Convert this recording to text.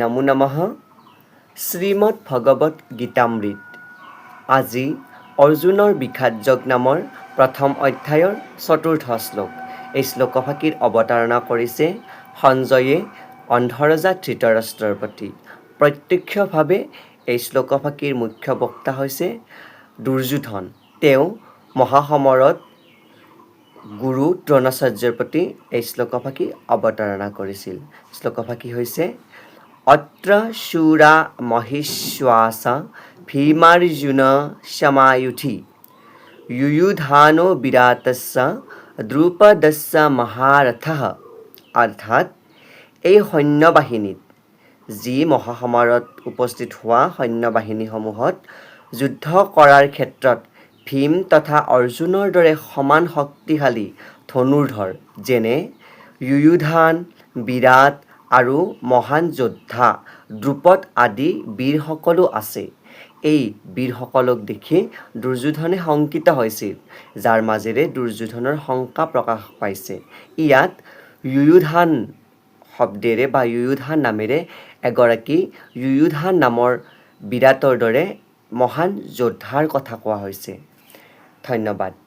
নমো নমঃ শ্ৰীমদ ভগৱত গীতামৃত আজি অৰ্জুনৰ বিষাদ যোগ নামৰ প্ৰথম অধ্যায়ৰ চতুৰ্থ শ্লোক। এই শ্লোকভাষীৰ অৱতাৰণা কৰিছে সঞ্জয়ে অন্ধৰজা ধৃতৰাষ্ট্ৰৰ প্ৰতি। প্ৰত্যক্ষভাৱে এই শ্লোকভাষীৰ মুখ্য বক্তা হৈছে দুৰ্যোধন। তেওঁ মহাসমৰত গুৰু দ্ৰোণাচাৰ্যৰ প্ৰতি এই শ্লোকভাষী অৱতাৰণা কৰিছিল। শ্লোকভাষী হৈছে অত্ৰ শূৰা মহিশ্বাস ভীমাৰ্জুন সমায়ুধি যুয়ুধানো বিৰাটস্য দ্ৰুপদস্য মহাৰথः অৰ্থাৎ এই সৈন্যবাহিনীত যি মহাসমাৰত উপস্থিত হোৱা সৈন্যবাহিনীসমূহত যুদ্ধ কৰাৰ ক্ষেত্ৰত ভীম তথা অৰ্জুনৰ দৰে সমান শক্তিশালী ধনুৰ্ধৰ যেনে যুয়ুধান বিৰাট আৰু মহান যোদ্ধা দ্ৰুপদ আদি বীৰসকলো আছে। এই বীৰসকলক দেখি দুৰ্যোধনে শংকিত হৈছিল, যাৰ মাজেৰে দুৰ্যোধনৰ শংকা প্ৰকাশ পাইছে। ইয়াত যুয়ুধান শব্দেৰে বা যুয়ুধান নামেৰে এগৰাকী যুয়ুধান নামৰ বিৰাটৰ দৰে মহান যোদ্ধাৰ কথা কোৱা হৈছে। ধন্যবাদ।